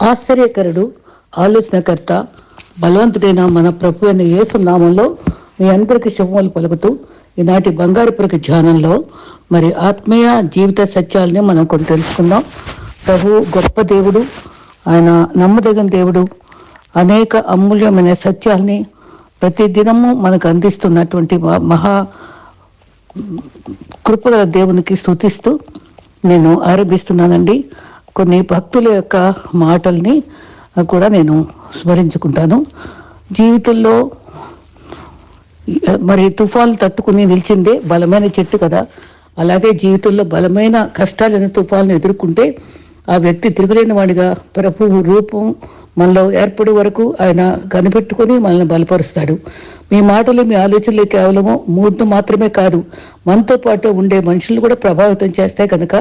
ఆశ్చర్యకరుడు ఆలోచనకర్త బలవంతుడైన మన ప్రభు అయిన యేసు నామంలో మీ అందరికీ శుభములు పలుకుతూ ఈనాటి బంగారుపురక ధ్యానంలో మరి ఆత్మీయ జీవిత సత్యాలని మనం కొన్ని తెలుసుకుందాం. ప్రభు గొప్ప దేవుడు ఆయన నమ్మదగిన దేవుడు అనేక అమూల్యమైన సత్యాల్ని ప్రతి దినము మనకు అందిస్తున్నటువంటి మ- మహా కృపగల దేవునికి స్థుతిస్తూ నేను ఆరంభిస్తున్నానండి కొన్ని భక్తుల యొక్క మాటల్ని కూడా నేను స్మరించుకుంటాను. జీవితంలో మరి తుఫాన్లు తట్టుకుని నిలిచిందే బలమైన చెట్టు కదా. అలాగే జీవితంలో బలమైన కష్టాలైన తుఫాలను ఎదుర్కొంటే ఆ వ్యక్తి తిరుగులేని వాడిగా ప్రభు రూపం మనలో ఏర్పడే వరకు ఆయన కనిపెట్టుకొని మనల్ని బలపరుస్తాడు. మీ మాటలు మీ ఆలోచనలు కేవలము మూడ్ను మాత్రమే కాదు మనతో పాటు ఉండే మనుషులు కూడా ప్రభావితం చేస్తాయి కనుక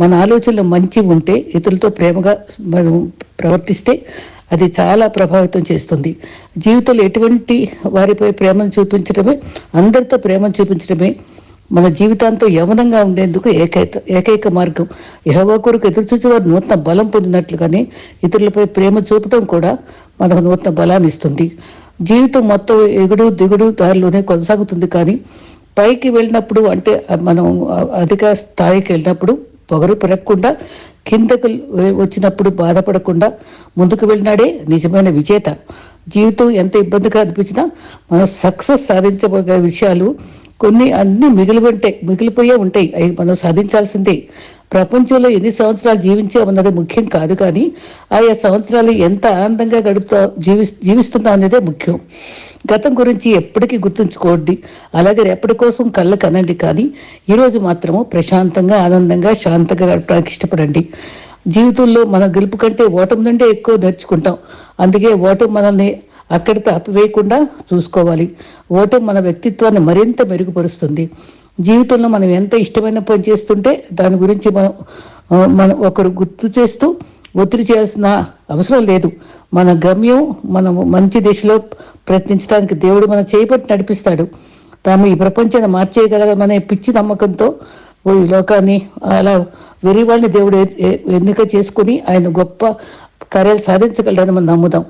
మన ఆలోచనలు మంచి ఉంటే ఇతరులతో ప్రేమగా మనం ప్రవర్తిస్తే అది చాలా ప్రభావితం చేస్తుంది. జీవితంలో ఎటువంటి వారిపై ప్రేమను చూపించడమే అందరితో ప్రేమను చూపించడమే మన జీవితాంతం యవనంగా ఉండేందుకు ఏకైక ఏకైక మార్గం. యహోవా కొరకు ఎదురు వారు నూతన బలం పొందినట్లుగానే ఇతరులపై ప్రేమ చూపడం కూడా మనకు నూతన బలాన్ని ఇస్తుంది. జీవితం మొత్తం ఎగుడు దిగుడు దారిలోనే కొనసాగుతుంది కానీ పైకి వెళ్ళినప్పుడు అంటే మనం అధిక స్థాయికి వెళ్ళినప్పుడు పొగరు పెరగకుండా కిందకు వచ్చినప్పుడు బాధపడకుండా ముందుకు వెళ్ళినాడే నిజమైన విజేత. జీవితం ఎంత ఇబ్బందిగా అనిపించినా మనం సక్సెస్ సాధించబోయే విషయాలు కొన్ని అన్ని మిగిలి ఉంటాయి మిగిలిపోయే ఉంటాయి. అవి మనం సాధించాల్సిందే. ప్రపంచంలో ఎన్ని సంవత్సరాలు జీవించామన్నది ముఖ్యం కాదు కానీ ఆయా సంవత్సరాలు ఎంత ఆనందంగా గడుపుతా జీవి జీవిస్తున్నాం అనేదే ముఖ్యం. గతం గురించి ఎప్పటికీ గుర్తుంచుకోండి. అలాగే రేపటి కోసం కళ్ళ కనండి కానీ ఈరోజు మాత్రము ప్రశాంతంగా ఆనందంగా శాంతంగా గడపడానికి ఇష్టపడండి. జీవితంలో మన గెలుపు కంటే ఓటమి నుండే ఎక్కువ నేర్చుకుంటాం. అందుకే ఓటమి మనల్ని అక్కడితో ఆపివేయకుండా చూసుకోవాలి. ఓటమి మన వ్యక్తిత్వాన్ని మరింత మెరుగుపరుస్తుంది. జీవితంలో మనం ఎంత ఇష్టమైన పని చేస్తుంటే దాని గురించి మనం మనం ఒకరు గుర్తు చేస్తూ ఒత్తిడి చేయాల్సిన అవసరం లేదు. మన గమ్యం మనం మంచి దిశలో ప్రయత్నించడానికి దేవుడు మన చేయబట్టి నడిపిస్తాడు. తాము ఈ ప్రపంచాన్ని మార్చేయగలమనే పిచ్చి నమ్మకంతో ఈ లోకాన్ని అలా వెరివాళ్ళని దేవుడు ఎన్నిక చేసుకుని ఆయన గొప్ప కార్యాలు సాధించగలడని మనం నమ్ముదాం.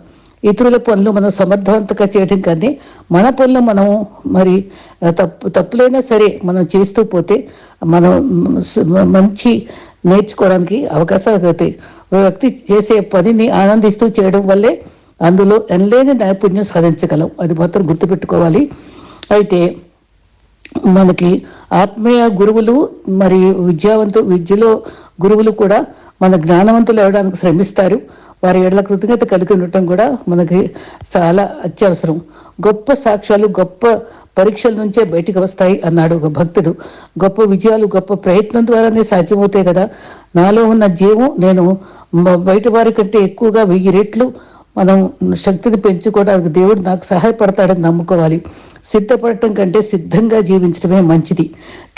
ఇతరుల పనులు మనం సమర్థవంతంగా చేయడం కానీ మన పనులు మనం మరి తప్పు తప్పులైనా సరే మనం చేస్తూ పోతే మనం మంచి నేర్చుకోవడానికి అవకాశాలు కలుగుతాయి. వ్యక్తి చేసే పనిని ఆనందిస్తూ చేయడం వల్లే అందులో ఎనలేని నైపుణ్యం సాధించగలం. అది మాత్రం గుర్తుపెట్టుకోవాలి. అయితే మనకి ఆత్మీయ గురువులు మరి విద్యావంతు విద్యలో గురువులు కూడా మన జ్ఞానవంతులు అవడానికి శ్రమిస్తారు. వారి ఏళ్ళ కృతజ్ఞత కలిగి ఉండటం కూడా మనకి చాలా అత్యవసరం. గొప్ప సాక్ష్యాలు గొప్ప పరీక్షల నుంచే బయటికి వస్తాయి అన్నాడు ఒక భక్తుడు. గొప్ప విజయాలు గొప్ప ప్రయత్నం ద్వారానే సాధ్యమవుతాయి కదా. నాలో ఉన్న జీవం నేను బయట వారి కంటే ఎక్కువగా వెయ్యి రెట్లు మనం శక్తిని పెంచుకోవడానికి దేవుడు నాకు సహాయపడతాడని నమ్ముకోవాలి. సిద్ధపడటం కంటే సిద్ధంగా జీవించడమే మంచిది.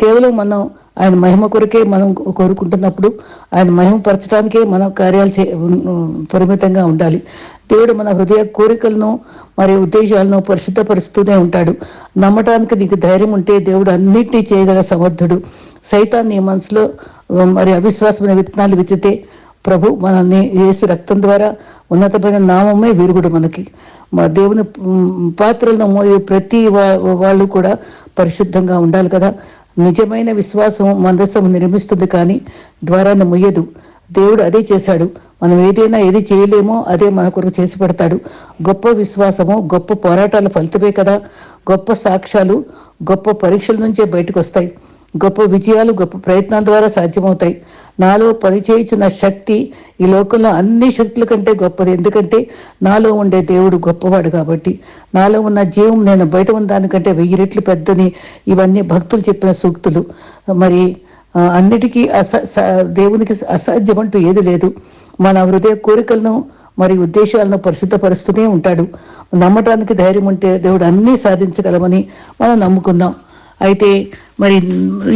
కేవలం మనం ఆయన మహిమ కొరకే మనం కోరుకుంటున్నప్పుడు ఆయన మహిమపరచడానికే మన కార్యాలు చే పరిమితంగా ఉండాలి. దేవుడు మన హృదయ కోరికలను మరియు ఉద్దేశాలను పరిశుద్ధపరుస్తూనే ఉంటాడు. నమ్మటానికి నీకు ధైర్యం ఉంటే దేవుడు అన్నింటినీ చేయగల సమర్థుడు. సైతాన్ నీ మనసులో మరి అవిశ్వాసమైన విత్తనాలు విత్తితే ప్రభు మనల్ని యేసు రక్తం ద్వారా ఉన్నతమైన నామమే విరుగుడు మనకి. మా దేవుని పాత్రలను మోయే ప్రతి వా- వాళ్ళు కూడా పరిశుద్ధంగా ఉండాలి కదా. నిజమైన విశ్వాసం మందస్సము నిర్మిస్తుంది కానీ ద్వారాన్ని ముయ్యదు. దేవుడు అదే చేశాడు. మనం ఏదైనా ఏది చేయలేమో అదే మన కొరకు చేసి పెడతాడు. గొప్ప విశ్వాసము గొప్ప పోరాటాల ఫలితమే కదా. గొప్ప సాక్ష్యాలు గొప్ప పరీక్షల నుంచే బయటకు వస్తాయి. గొప్ప విజయాలు గొప్ప ప్రయత్నాల ద్వారా సాధ్యమవుతాయి. నాలో పనిచేయించిన శక్తి ఈ లోకంలో అన్ని శక్తుల కంటే గొప్పది. ఎందుకంటే నాలో ఉండే దేవుడు గొప్పవాడు కాబట్టి. నాలో ఉన్న జీవం నేను బయట ఉన్న దానికంటే వెయ్యి రెట్లు పెద్దని ఇవన్నీ భక్తులు చెప్పిన సూక్తులు. మరి అన్నిటికీ అస స- దేవునికి అసాధ్యం అంటూ ఏది లేదు. మన హృదయ కోరికలను మరి ఉద్దేశాలను పరిశుద్ధపరుస్తూనే ఉంటాడు. నమ్మటానికి ధైర్యం ఉంటే దేవుడు అన్నీ సాధించగలమని మనం నమ్ముకుందాం. అయితే మరి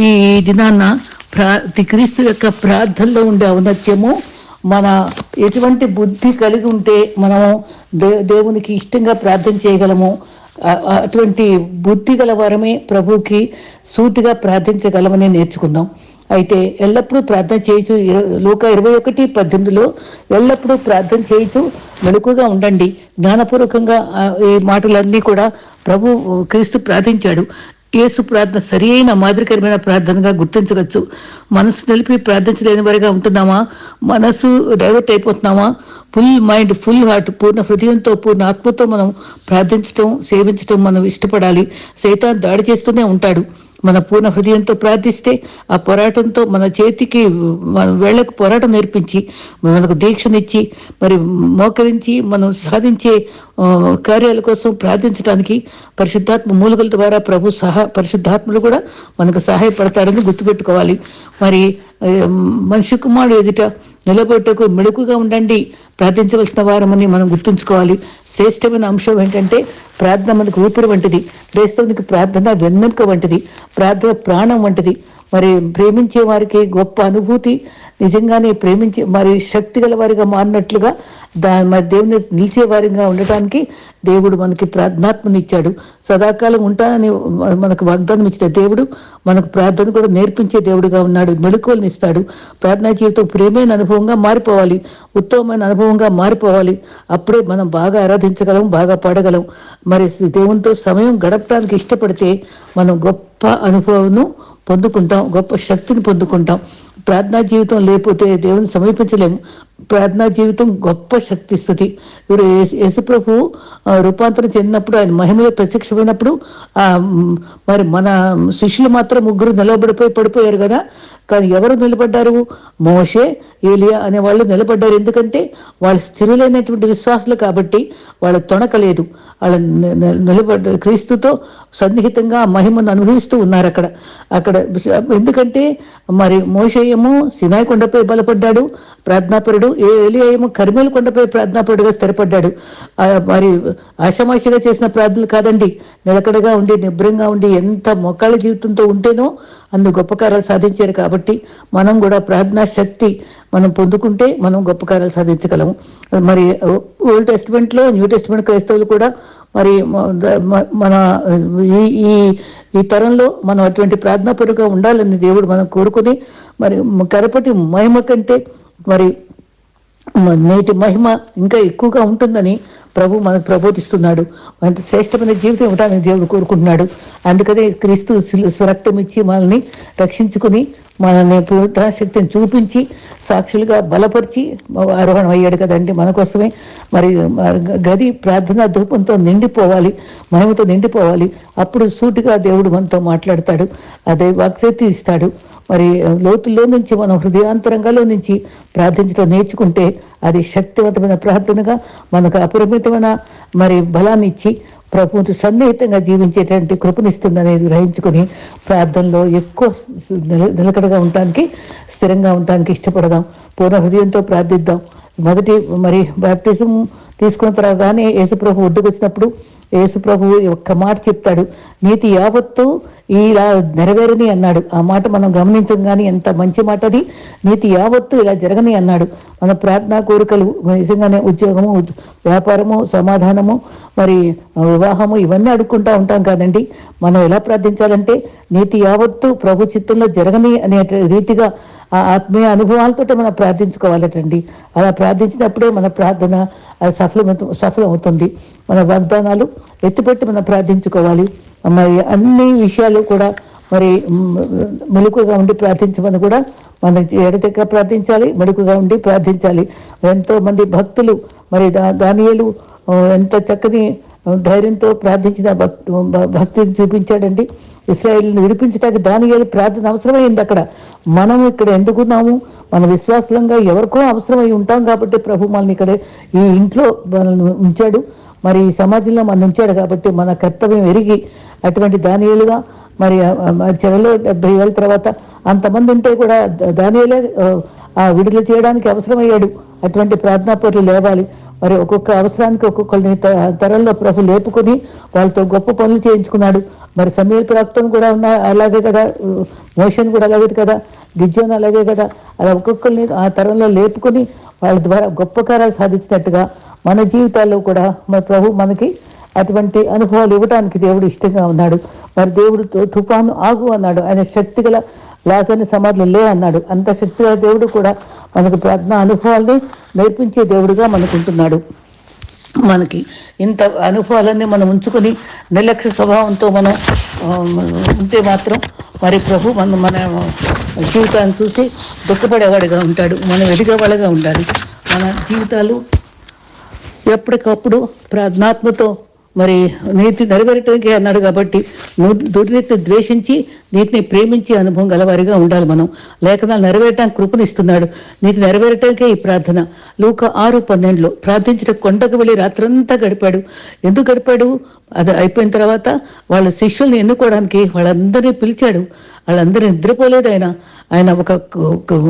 ఈ దినాన్న ప్రా క్రీస్తు యొక్క ప్రార్థనలో ఉండే ఔన్నత్యము మన ఎటువంటి బుద్ధి కలిగి ఉంటే మనము దే దేవునికి ఇష్టంగా ప్రార్థన చేయగలము. అటువంటి బుద్ధి గల వారమే ప్రభుకి సూటిగా ప్రార్థించగలమని నేర్చుకుందాం. అయితే ఎల్లప్పుడూ ప్రార్థన చేయొచ్చు లోక ఇరవై ఒకటి పద్దెనిమిదిలో ఎల్లప్పుడూ ప్రార్థన చేయొచ్చు మెలకుగా ఉండండి. జ్ఞానపూర్వకంగా ఈ మాటలన్నీ కూడా ప్రభు క్రీస్తు ప్రార్థించాడు. యేసు ప్రార్థన సరి అయిన మాదిరికరమైన ప్రార్థనగా గుర్తించవచ్చు. మనసు నిలిపి ప్రార్థించలేని వారిగా ఉంటున్నామా? మనసు డైవర్ట్ అయిపోతున్నామా? ఫుల్ మైండ్ ఫుల్ హార్ట్ పూర్ణ హృదయంతో పూర్ణ ఆత్మతో మనం ప్రార్థించడం సేవించడం మనం ఇష్టపడాలి. సైతాన్ దాడి చేస్తూనే ఉంటాడు. మన పూర్ణ హృదయంతో ప్రార్థిస్తే ఆ పోరాటంతో మన చేతికి మన వేళ్ళకు పోరాటం నేర్పించి మనకు దీక్షనిచ్చి మరి మోకరించి మనం సాధించే కార్యాల కోసం ప్రార్థించడానికి పరిశుద్ధాత్మ మూలికల ద్వారా ప్రభు సహా పరిశుద్ధాత్ములు కూడా మనకు సహాయపడతారని గుర్తుపెట్టుకోవాలి. మరి మనిషి కుమారుడు ఎదుట నిలబడటకు మెడుకుగా ఉండండి. ప్రార్థించవలసిన వారమని మనం గుర్తుంచుకోవాలి. శ్రేష్టమైన అంశం ఏంటంటే ప్రార్థన మనకు ఊపిరి వంటిది. క్రైస్తవునికి ప్రార్థన వెన్నెముక వంటిది. ప్రార్థన ప్రాణం వంటిది. మరి ప్రేమించే వారికి గొప్ప అనుభూతి. నిజంగానే ప్రేమించే మరి శక్తి గల వారిగా మారినట్లుగా దా మరి దేవుని నిలిచే వారిగా ఉండటానికి దేవుడు మనకి ప్రార్థనాత్మనిచ్చాడు. సదాకాలం ఉంటానని మనకు వాగ్దానం ఇచ్చిన దేవుడు మనకు ప్రార్థన కూడా నేర్పించే దేవుడుగా ఉన్నాడు మెళుకువలను ఇస్తాడు. ప్రార్థనా జీవితం ప్రేమైన అనుభవంగా మారిపోవాలి ఉత్తమమైన అనుభవంగా మారిపోవాలి. అప్పుడే మనం బాగా ఆరాధించగలం బాగా పాడగలం. మరి దేవునితో సమయం గడపడానికి ఇష్టపడితే మనం గొప్ప అనుభవం పొందుకుంటాం గొప్ప శక్తిని పొందుకుంటాం. ప్రార్థనా జీవితం లేకపోతే దేవుని సమీపించలేము. ప్రార్థనా జీవితం గొప్ప శక్తి స్థుతి. ఇప్పుడు యేసుప్రభు రూపాంతరం చెందినప్పుడు ఆయన మహిమలో ప్రత్యక్షమైనప్పుడు మరి మన శిష్యులు మాత్రం ముగ్గురు నిలబడిపోయి పడిపోయారు కదా. కానీ ఎవరు నిలబడ్డారు? మోషే ఏలియా అనే వాళ్ళు నిలబడ్డారు. ఎందుకంటే వాళ్ళు స్థిరులైనటువంటి విశ్వాసులు కాబట్టి వాళ్ళ తొణకలేదు వాళ్ళ నిలబడ్డ క్రీస్తుతో సన్నిహితంగా మహిమను అనుభవిస్తూ ఉన్నారు అక్కడ. అక్కడ ఎందుకంటే మరి మోషేయము ఏమో సినాయి కొండపై బలపడ్డాడు. ప్రార్థనాపరుడు ఏ ఏమో కర్మేలు కొండపై ప్రార్థనాపరుడుగా స్థిరపడ్డాడు. మరి ఆషమాషిగా చేసిన ప్రార్థనలు కాదండి. నిలకడగా ఉండి నిబ్రంగా ఉండి ఎంత మొక్కళ్ళ జీవితంతో ఉంటేనో అందు గొప్ప కార్యాలు సాధించారు కాబట్టి మనం కూడా ప్రార్థనా శక్తి మనం పొందుకుంటే మనం గొప్ప కార్యాలు సాధించగలము. మరి ఓల్డ్ టెస్ట్మెంట్లో న్యూ టెస్ట్మెంట్ క్రైస్తవులు కూడా మరి మన ఈ ఈ ఈ తరంలో మనం అటువంటి ప్రార్థనాపరుగా ఉండాలని దేవుడు మనం కోరుకుని మరి కరపటి మహిమ కంటే మరి నేటి మహిమ ఇంకా ఎక్కువగా ఉంటుందని ప్రభు మనకు ప్రబోధిస్తున్నాడు. అంత శ్రేష్టమైన జీవితం ఇవ్వడానికి దేవుడు కోరుకుంటున్నాడు. అందుకనే క్రీస్తు స్వరక్తం ఇచ్చి మనల్ని రక్షించుకుని మనల్ని శక్తిని చూపించి సాక్షులుగా బలపరిచి ఆరోహణం అయ్యాడు కదండి మన కోసమే. మరి గది ప్రార్థన ధూపంతో నిండిపోవాలి మహిమతో నిండిపోవాలి. అప్పుడు సూటిగా దేవుడు మనతో మాట్లాడతాడు అదే వాక్శక్తి ఇస్తాడు. మరి లోతుల్లో నుంచి మనం హృదయాంతరంగాలో నుంచి ప్రార్థించడం నేర్చుకుంటే అది శక్తివంతమైన ప్రార్థనగా మనకు అపరిమితమైన మరి బలాన్ని ఇచ్చి ప్రభువుతో సన్నిహితంగా జీవించేటువంటి కృపనిస్తుందనేది గ్రహించుకుని ప్రార్థనలో ఎక్కువ నిలకడగా ఉండటానికి స్థిరంగా ఉండటానికి ఇష్టపడదాం. పూర్ణ హృదయంతో ప్రార్థిద్దాం. మొదటి మరి బాప్టిజం తీసుకున్న తర్వాతనే యేసుప్రభు ఒడ్డుకు వచ్చినప్పుడు యేసుప్రభు ఒక్క మాట చెప్తాడు నీతి యావత్తు ఇలా నెరవేరని అన్నాడు. ఆ మాట మనం గమనించం కానీ ఎంత మంచి మాట అది. నీతి యావత్తు ఇలా జరగని అన్నాడు. మన ప్రార్థనా కోరికలు నిజంగానే ఉద్యోగము వ్యాపారము సమాధానము మరి వివాహము ఇవన్నీ అడుక్కుంటా ఉంటాం కాదండి. మనం ఎలా ప్రార్థించాలంటే నీతి యావత్తు ప్రభు చిత్తంలో జరగని అనే రీతిగా ఆ ఆత్మీయ అనుభవాలతో మనం ప్రార్థించుకోవాలటండి. అలా ప్రార్థించినప్పుడే మన ప్రార్థన అది సఫలమవుతుంది. మన వాగ్దానాలు ఎత్తిపెట్టి మనం ప్రార్థించుకోవాలి. మరి అన్ని విషయాలు కూడా మరి మెలుకుగా ఉండి ప్రార్థించమని కూడా మన ఎడతెక్క ప్రార్థించాలి మెడుకుగా ఉండి ప్రార్థించాలి. ఎంతో మంది భక్తులు మరి దా దానియలు ఎంత చక్కని ధైర్యంతో ప్రార్థించిన భక్తు భక్తిని చూపించాడండి. ఇస్రాయిల్ని విడిపించడానికి దానియేలు ప్రార్థన అవసరమైంది అక్కడ. మనం ఇక్కడ ఎందుకున్నాము మన విశ్వాసంగా ఎవరికో అవసరమై ఉంటాం కాబట్టి ప్రభు మనల్ని ఇక్కడ ఈ ఇంట్లో మనల్ని ఉంచాడు. మరి ఈ సమాజంలో మనం ఉంచాడు కాబట్టి మన కర్తవ్యం ఎరిగి అటువంటి దానియేలుగా మరి చెరలో డెబ్బై ఏళ్ళ తర్వాత అంతమంది ఉంటే కూడా దానియాలే ఆ, విడుదల చేయడానికి అవసరమయ్యాడు. అటువంటి ప్రార్థనా పనులు లేవాలి. మరి ఒక్కొక్క అవసరానికి ఒక్కొక్కరిని తరంలో ప్రభు లేపుకొని వాళ్ళతో గొప్ప పనులు చేయించుకున్నాడు. మరి సమీర ప్రాప్తం కూడా ఉన్న అలాగే కదా మోషన్ కూడా అలాగే కదా గిజ్జోన్ అలాగే కదా. అలా ఒక్కొక్కరిని ఆ తరంలో లేపుకొని వాళ్ళ ద్వారా గొప్ప కార్యాలు సాధించినట్టుగా మన జీవితాల్లో కూడా మన ప్రభు మనకి అటువంటి అనుభవాలు ఇవ్వడానికి దేవుడు ఇష్టంగా ఉన్నాడు. మరి దేవుడు తుఫాను ఆగు అన్నాడు. ఆయన శక్తి గల లాజర్ని సమాధిలో లే అన్నాడు. అంత శక్తిగా దేవుడు కూడా మనకు ప్రార్థన అనుభవాల్ని నేర్పించే దేవుడుగా మనకుంటున్నాడు. మనకి ఇంత అనుభవాలన్నీ మనం ఉంచుకొని నిర్లక్ష్య స్వభావంతో మనం ఉంటే మాత్రం మరి ప్రభు మన మన జీవితాన్ని చూసి దుఃఖపడేవాడిగా ఉంటాడు. మనం ఎదిగేవాళ్ళగా ఉండాలి. మన జీవితాలు ఎప్పటికప్పుడు ప్రార్థనాత్మతో మరి నీతి నెరవేరటానికి అన్నాడు కాబట్టి దుర్నీతిని ద్వేషించి నీతిని ప్రేమించి అనుభవం గలవారిగా ఉండాలి మనం. లేఖనాలు నెరవేరటానికి కృపనిస్తున్నాడు. నీతి నెరవేరటానికే ఈ ప్రార్థన. లూక ఆరు పన్నెండులో ప్రార్థించిన కొండకు వెళ్ళి రాత్రంతా గడిపాడు. ఎందుకు గడిపాడు? అది అయిపోయిన తర్వాత వాళ్ళ శిష్యుల్ని ఎన్నుకోవడానికి వాళ్ళందరినీ పిలిచాడు. వాళ్ళందరూ నిద్రపోలేదు ఆయన. ఆయన ఒక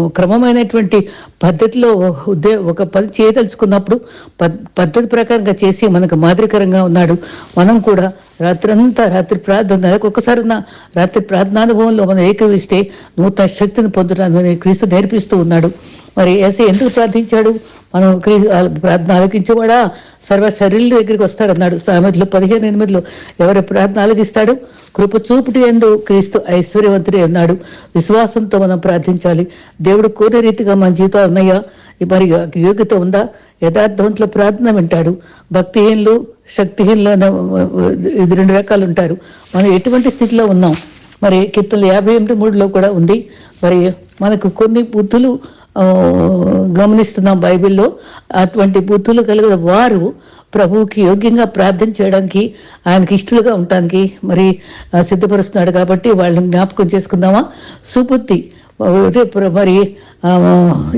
క్రమమైనటువంటి పద్ధతిలో ఉద్దే ఒక పని చేయదలుచుకున్నప్పుడు పద్- పద్ధతి ప్రకారంగా చేసి మనకు మాదిరికరంగా ఉన్నాడు. మనం కూడా రాత్రంతా రాత్రి ప్రార్థన నెలకు నా రాత్రి ప్రార్థనానుభవంలో మనం ఏకీవిస్తే నూతన శక్తిని పొందడానికి క్రీస్తు నేర్పిస్తూ ఉన్నాడు. మరి ఏసీ ఎందుకు ప్రార్థించాడు? మనం క్రీ ప్రార్థన ఆలకించేవాడా సర్వ శరీరుల దగ్గరికి వస్తాడన్నాడు సామెతలు పదిహేను ఎనిమిదిలో ఎవరి ప్రార్థన ఆలకిస్తాడు కృప చూపుటి ఎందు క్రీస్తు ఐశ్వర్యవంతుడే అన్నాడు విశ్వాసంతో మనం ప్రార్థించాలి. దేవుడు కోరే రీతిగా మన జీవితాలు ఉన్నాయా? మరి యోగ్యత ఉందా? యథార్థవంతుల ప్రార్థన వింటాడు. భక్తిహీనులు శక్తిహీనులు ఇది రెండు రకాలు ఉంటారు. మనం ఎటువంటి స్థితిలో ఉన్నాం? మరి కీర్తనలు యాభై ఎనిమిది మూడులో కూడా ఉంది. మరి మనకు కొన్ని బుద్ధులు గమనిస్తున్నాం బైబిల్లో అటువంటి బుద్ధులు కలిగిన వారు ప్రభువుకి యోగ్యంగా ప్రార్థన చేయడానికి ఆయనకి ఇష్టలుగా ఉండటానికి మరి సిద్ధపరుస్తున్నాడు కాబట్టి వాళ్ళని జ్ఞాపకం చేసుకుందామా? సుబుద్ధి. మరి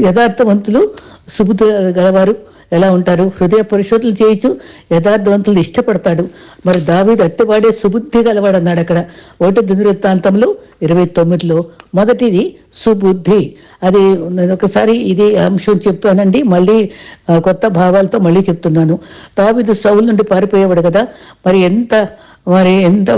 యథార్థవంతులు సుబుద్ధి గలవారు. ఎలా ఉంటారు? హృదయ పరిశోధనలు చేయొచ్చు యథార్థవంతులు ఇష్టపడతాడు. మరి దావీదు అట్టివాడే సుబుద్ధి గలవాడు అన్నాడు అక్కడ. ఒకటి దినవృత్తాంతంలో ఇరవై తొమ్మిదిలో మొదటిది సుబుద్ధి. అది నేను ఒకసారి ఇది అంశం చెప్పానండి మళ్ళీ కొత్త భావాలతో మళ్ళీ చెప్తున్నాను. దావీదు సౌలు నుండి పారిపోయేవాడు కదా. మరి ఎంత మరి ఎంత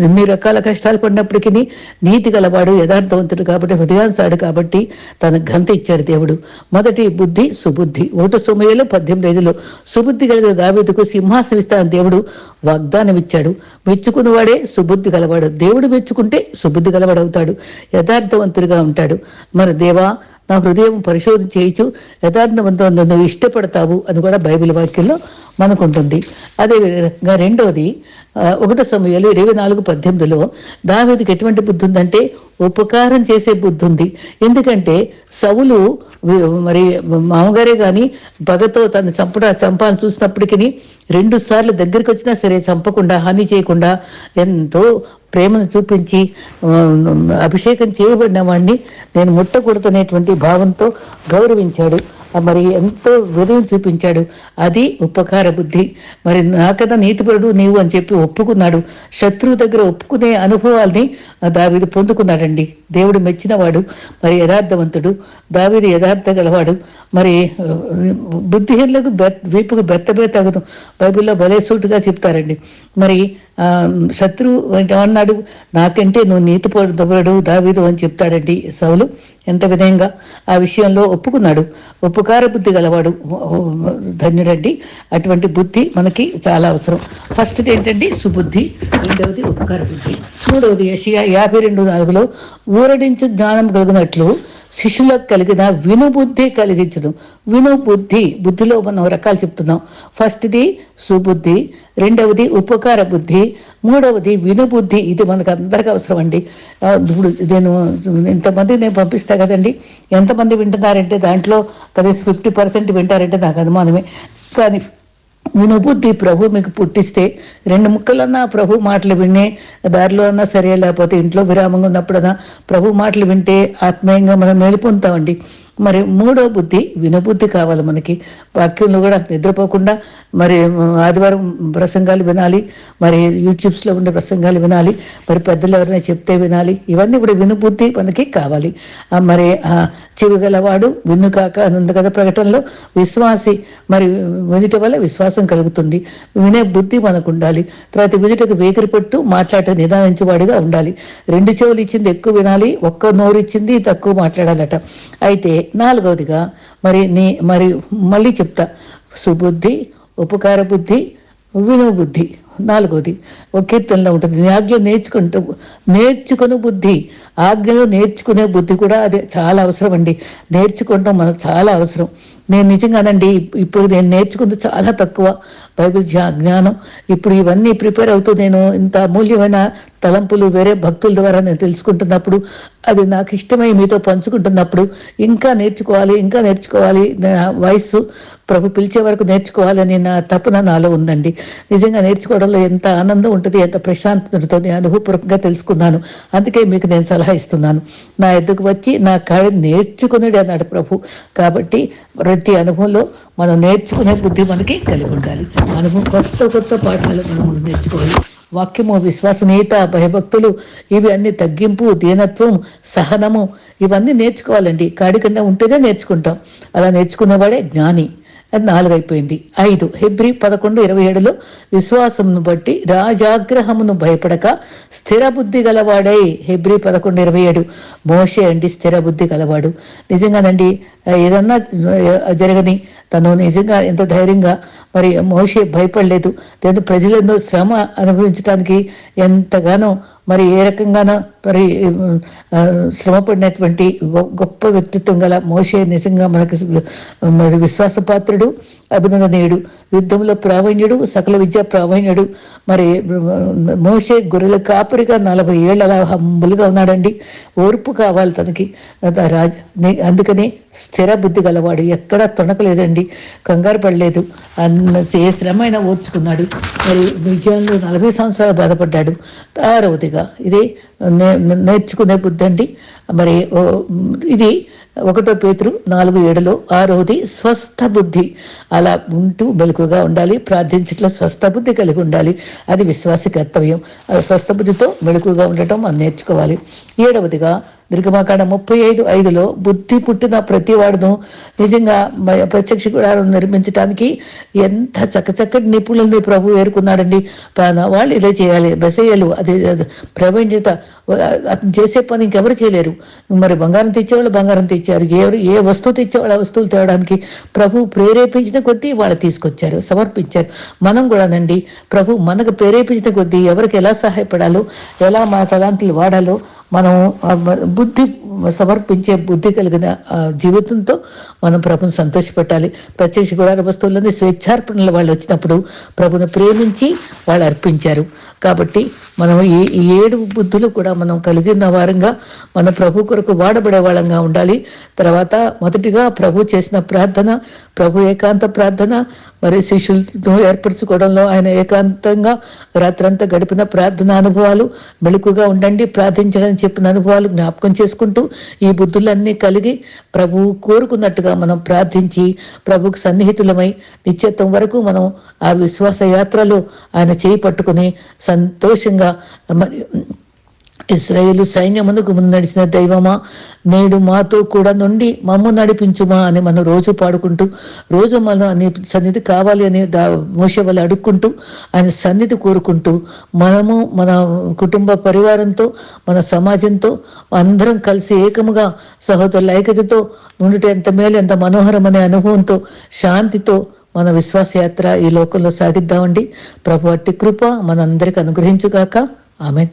ఎన్ని రకాల కష్టాలు పడినప్పటికీ నీతి గలవాడు యథార్థవంతుడు కాబట్టి హృదయాన్సాడు కాబట్టి తన గంత ఇచ్చాడు దేవుడు. మొదటి బుద్ధి సుబుద్ధి. ఒకటి సమయంలో పద్దెనిమిది ఐదులో సుబుద్ధి కలిగిన దావేదుకు సింహాసనిస్తాను దేవుడు వాగ్దానం ఇచ్చాడు మెచ్చుకున్నవాడే సుబుద్ధి గలవాడు. దేవుడు మెచ్చుకుంటే సుబుద్ధి గలవాడవుతాడు. యథార్థవంతుడిగా ఉంటాడు. మరి దేవా నా హృదయం పరిశోధన చేయొచ్చు యథార్థవంతం నువ్వు ఇష్టపడతావు అని కూడా బైబిల్ వాక్యంలో మనకుంటుంది. అదే విధంగా రెండవది ఒకటో సమయాలు ఇరవై నాలుగు పద్దెనిమిదిలో దావేదికి ఎటువంటి బుద్ధి ఉందంటే ఉపకారం చేసే బుద్ధి ఉంది. ఎందుకంటే సవులు మరి మామగారే కానీ పగతో తను చంపడా చంపాలని చూసినప్పటికీ రెండు సార్లు దగ్గరికి వచ్చినా సరే చంపకుండా హాని చేయకుండా ఎంతో ప్రేమను చూపించి అభిషేకం చేయబడిన వాడిని నేను ముట్టకూడదనేటువంటి భావంతో గౌరవించాడు. మరి ఎంతో వినయం చూపించాడు. అది ఉపకార బుద్ధి. మరి నాకన్నా నీతిపరుడు నీవు అని చెప్పి ఒప్పుకున్నాడు. శత్రువు దగ్గర ఒప్పుకునే అనుభవాల్ని దావీదు పొందుకున్నాడండి. దేవుడు మెచ్చినవాడు మరి యథార్థవంతుడు. దావీదు యథార్థ గలవాడు. మరి బుద్ధిహీనులకు వీపుకు బెత్తబే తగదు బైబిల్లో భలే సూటుగా చెప్తారండి. మరి శత్రువు ఏమన్నాడు? నాకంటే నువ్వు నీతి పడు దావీదు అని చెప్తాడండి సౌలు. ఎంత విధంగా ఆ విషయంలో ఒప్పుకున్నాడు? ఉపకార బుద్ధి గలవాడు ధన్యురెడ్డి ధన్యుడండి. అటువంటి బుద్ధి మనకి చాలా అవసరం. ఫస్ట్ది ఏంటంటే సుబుద్ధి. రెండవది ఉపకార బుద్ధి మూడవది యషియా యాభై రెండు నాలుగులో ఊరడించు జ్ఞానం కలిగినట్లు శిష్యులకు కలిగిన వినుబుద్ధి కలిగించడం వినుబుద్ధి బుద్ధిలో మనం రకాలు చెప్తున్నాం. ఫస్ట్ది సుబుద్ధి రెండవది ఉపకార బుద్ధి మూడవది వినుబుద్ధి. ఇది మనకు అందరికీ అవసరం అండి ఇప్పుడు నేను ఇంతమంది నేను పంపిస్తా కదండి? ఎంతమంది వింటున్నారంటే దాంట్లో కనీసం ఫిఫ్టీ పర్సెంట్ వింటారంటే నాకు అనుమానమే. కానీ వినుబుద్ధి ప్రభు మీకు పుట్టిస్తే రెండు ముక్కలన్నా ప్రభు మాటలు వినే దారిలో అన్నా సరే లేకపోతే ఇంట్లో విరామంగా ఉన్నప్పుడన్నా ప్రభు మాటలు వింటే ఆత్మీయంగా మనం మేలు పొందుతామండి మరి మూడో బుద్ధి వినబుద్ధి కావాలి మనకి. వాక్యంలో కూడా నిద్రపోకుండా మరి ఆదివారం ప్రసంగాలు వినాలి. మరి యూట్యూబ్స్లో ఉండే ప్రసంగాలు వినాలి. మరి పెద్దలు ఎవరైనా చెప్తే వినాలి. ఇవన్నీ కూడా వినుబుద్ధి మనకి కావాలి. మరి ఆ విన్ను కాక అని ఉంది కదా ప్రకటనలో. విశ్వాసి మరి వినుట వల్ల విశ్వాసం కలుగుతుంది. వినే బుద్ధి మనకు ఉండాలి. తర్వాత వినుటకు వేకిరి పట్టు మాట్లాడటం నిదానించేవాడిగా ఉండాలి. రెండు చెవులు ఇచ్చింది ఎక్కువ వినాలి. ఒక్క నోరు ఇచ్చింది తక్కువ మాట్లాడాలట. అయితే నాలుగవదిగా మరి నీ మరి మళ్ళీ చెప్తా. సుబుద్ధి ఉపకార బుద్ధి వినుబుద్ధి నాలుగోది ఒక కీర్తనలో ఉంటుంది నీ ఆజ్ఞ నేర్చుకుంటూ నేర్చుకుని బుద్ధి. ఆజ్ఞలో నేర్చుకునే బుద్ధి కూడా అది చాలా అవసరం అండి. నేర్చుకోవడం మనకు చాలా అవసరం. నేను నిజంగానండి ఇప్పుడు నేను నేర్చుకుంది చాలా తక్కువ. బైబిల్ జ్ఞానం. ఇప్పుడు ఇవన్నీ ప్రిపేర్ అవుతూ నేను ఇంత అమూల్యమైన తలంపులు వేరే భక్తుల ద్వారా నేను తెలుసుకుంటున్నప్పుడు అది నాకు ఇష్టమై మీతో పంచుకుంటున్నప్పుడు ఇంకా నేర్చుకోవాలి ఇంకా నేర్చుకోవాలి. నా వయస్సు ప్రభు పిలిచే వరకు నేర్చుకోవాలని నా తపన నాలో ఉందండి. నిజంగా నేర్చుకోవడంలో ఎంత ఆనందం ఉంటుంది ఎంత ప్రశాంతతతో నేను అనుభవపూర్వకంగా తెలుసుకున్నాను. అందుకే మీకు నేను సలహా ఇస్తున్నాను. నా ఎద్దుకు వచ్చి నా కాడి నేర్చుకునేది అన్నాడు ప్రభు. కాబట్టి ప్రతి అనుభవంలో మనం నేర్చుకునే బుద్ధి మనకి కలిగి ఉండాలి. అనుభవం కొత్త కొత్త పాఠాలు మనం నేర్చుకోవాలి. వాక్యము విశ్వసనీయత భయభక్తులు ఇవి అన్ని తగ్గింపు దీనత్వం సహనము ఇవన్నీ నేర్చుకోవాలండి. కాడి కింద ఉంటేనే నేర్చుకుంటాం. అలా నేర్చుకున్నవాడే జ్ఞాని. అది నాలుగు అయిపోయింది ఐదు హెబ్రి పదకొండు ఇరవై ఏడులో విశ్వాసమును బట్టి రాజాగ్రహమును భయపడక స్థిర బుద్ధి గలవాడై హెబ్రి పదకొండు ఇరవై ఏడు మోషే అండి స్థిర బుద్ధి గలవాడు. నిజంగానండి ఏదన్నా జరగని తను నిజంగా ఎంత ధైర్యంగా మరి మోషే భయపడలేదు. లేదు ప్రజలందరూ శ్రమ అనుభవించడానికి ఎంతగానో మరి ఏ రకంగానో మరి శ్రమపడినటువంటి గొప్ప వ్యక్తిత్వం గల మోషే నిజంగా మనకి మరి విశ్వాసపాత్రుడు అభినందనీయుడు. యుద్ధంలో ప్రావీణ్యుడు సకల విద్యా ప్రావీణ్యుడు. మరి మోషే గొర్రెల కాపరిగా నలభై ఏళ్ళు అలా హంబులుగా ఉన్నాడండి. ఓర్పు కావాలి తనకి. రాజ అందుకనే స్థిర బుద్ధి గలవాడు. ఎక్కడా తొణకలేదండి. కంగారు పడలేదు. అన్న ఏ శ్రమ అయినా ఓర్చుకున్నాడు. మరి విజయంలో నలభై సంవత్సరాలు బాధపడ్డాడు. ఆరవదిగా. ఇది నే- నేర్చుకునే బుద్ధి అండి. మరి ఓ, ఇది ఒకటో పేతురు నాలుగు ఏడులో ఆరోది స్వస్థ బుద్ధి అలా ఉంటూ మెలకుగా ఉండాలి ప్రార్థించట్లో స్వస్థ బుద్ధి కలిగి ఉండాలి. అది విశ్వాస కర్తవ్యం. స్వస్థ బుద్ధితో మెలకుగా ఉండటం మనం నేర్చుకోవాలి. ఏడవదిగా నిర్గమాకాండ ముప్పై ఐదు ఐదులో బుద్ధి పుట్టిన ప్రతి వాడును నిజంగా ప్రత్యక్ష గుడారం నిర్మించడానికి ఎంత చక్కచక్కటి నిపుణుల్ని ప్రభు ఏరుకున్నాడండి. వాళ్ళు ఇలా చేయాలి బసయ్యలు అది అది చేసే పని ఇంకెవరు చేయలేరు. మరి బంగారం తెచ్చేవాళ్ళు బంగారం తెచ్చారు. ఎవరు ఏ వస్తువు తెచ్చేవాళ్ళు ఆ వస్తువులు తేవడానికి ప్రభు ప్రేరేపించిన కొద్దీ వాళ్ళు తీసుకొచ్చారు సమర్పించారు. మనం కూడానండి ప్రభు మనకు ప్రేరేపించిన కొద్దీ ఎవరికి ఎలా సహాయపడాలో ఎలా మన తలాంతులు వాడాలో మనం బుద్ధి సమర్పించే బుద్ధి కలిగిన జీవితంతో మనం ప్రభుని సంతోషపెట్టాలి. ప్రత్యక్ష గుడార వస్తువులని స్వేచ్ఛార్పణలు వాళ్ళు వచ్చినప్పుడు ప్రభుని ప్రేమించి వాళ్ళు అర్పించారు. కాబట్టి మనం ఈ ఏడు బుద్ధులు కూడా మనం కలిగిన వారంగా మన ప్రభు కొరకు వాడబడే వాళ్ళంగా ఉండాలి. తర్వాత మొదటిగా ప్రభు చేసిన ప్రార్థన ప్రభు ఏకాంత ప్రార్థన మరి శిష్యులను ఏర్పరచుకోవడంలో ఆయన ఏకాంతంగా రాత్రంతా గడిపిన ప్రార్థన అనుభవాలు మెలకుగా ఉండండి ప్రార్థించడం చెప్పిన అనుభవాలు జ్ఞాపకం చేసుకుంటూ ఈ బుద్ధులన్నీ కలిగి ప్రభువు కోరుకున్నట్టుగా మనం ప్రార్థించి ప్రభుకు సన్నిహితులమై నిత్యత్వం వరకు మనం ఆ విశ్వాస యాత్రలో ఆయన చేయి పట్టుకుని సంతోషంగా మరి ఇస్రాయేలు సైన్యమునకు ముందు నడిచిన దైవమా? నేడు మాతో కూడా నుండి మమ్ము నడిపించుమా అని మనం రోజు పాడుకుంటూ రోజు మన నీ సన్నిధి కావాలి అని దా మోసే అడుక్కుంటూ ఆయన సన్నిధి కోరుకుంటూ మనము మన కుటుంబ పరివారంతో మన సమాజంతో అందరం కలిసి ఏకముగా సహోదరుల ఐక్యతతో ఉండుట ఎంత మేలు ఎంత మనోహరం అనే అనుభవంతో శాంతితో మన విశ్వాసయాత్ర ఈ లోకంలో సాగిద్దామండి. ప్రభు అట్టి కృప మనందరికి అనుగ్రహించుగాక. ఆమె